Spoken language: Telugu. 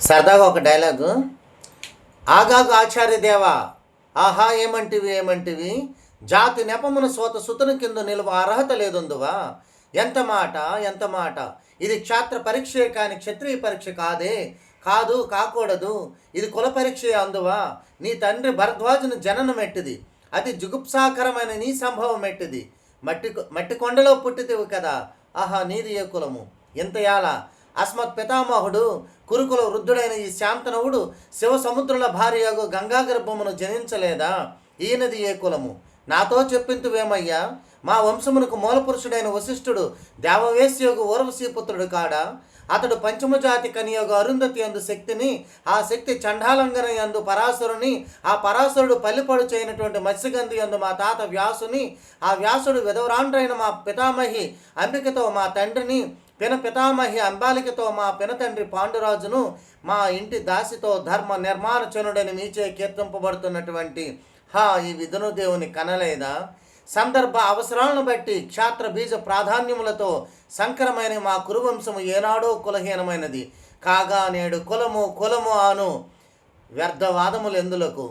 సరదాగా ఒక డైలాగు. ఆగాగు ఆచార్యదేవా ఆహా ఏమంటివి ఏమంటివి? జాతి నెపమున సోత సుతను కింద నిలువ అర్హత లేదుందువా? ఎంత మాట ఎంత మాట? ఇది క్షాత్ర పరీక్షే కాని క్షత్రియ పరీక్ష కాదే. కాదు కాకూడదు. ఇది కుల పరీక్షే అందువా? నీ తండ్రి భరద్వాజుని జననం ఎట్టిది అతి జుగుప్సాకరమైన నీ సంభవం ఎట్టిది మట్టి మట్టి కొండలో పుట్టితివి కదా. ఆహా నీది ఏ కులము? ఇంతయాల? అస్మత్ పితామహుడు కురుకుల వృద్ధుడైన ఈ శాంతనవుడు శివ సముద్రుల భార్యగు గంగా గర్భమును జనించలేదా? ఈయనది ఏ కులము? నాతో చెప్పింతువేమయ్యా? మా వంశమునకు మూలపురుషుడైన వశిష్ఠుడు దేవవేశ్యోగు ఊర్వశీపుత్రుడు కాడా? అతడు పంచమజాతి కనియోగ అరుంధతి అందు శక్తిని ఆ శక్తి చండాలంగన యందు పరాశరుని ఆ పరాశరుడు పల్లిపడు చేయనటువంటి మత్స్యగంధి యందు మా తాత వ్యాసుని ఆ వ్యాసుడు విధవరాండ్రైన మా పితామహి అంబికతో మా తండ్రిని పిన పితామహి అంబాలికతో మా పిన తండ్రి పాండురాజును మా ఇంటి దాసితో ధర్మ నిర్మాణచనుడని మీచే కీర్తింపబడుతున్నటువంటి హా ఈ విధును దేవుని కనలేదా? సందర్భ అవసరాలను బట్టి క్షాత్ర బీజ ప్రాధాన్యములతో సంకరమైన మా కురువంశము ఏనాడో కులహీనమైనది. కాగా నేడు కులము కులము అను వ్యర్థవాదములు ఎందులకు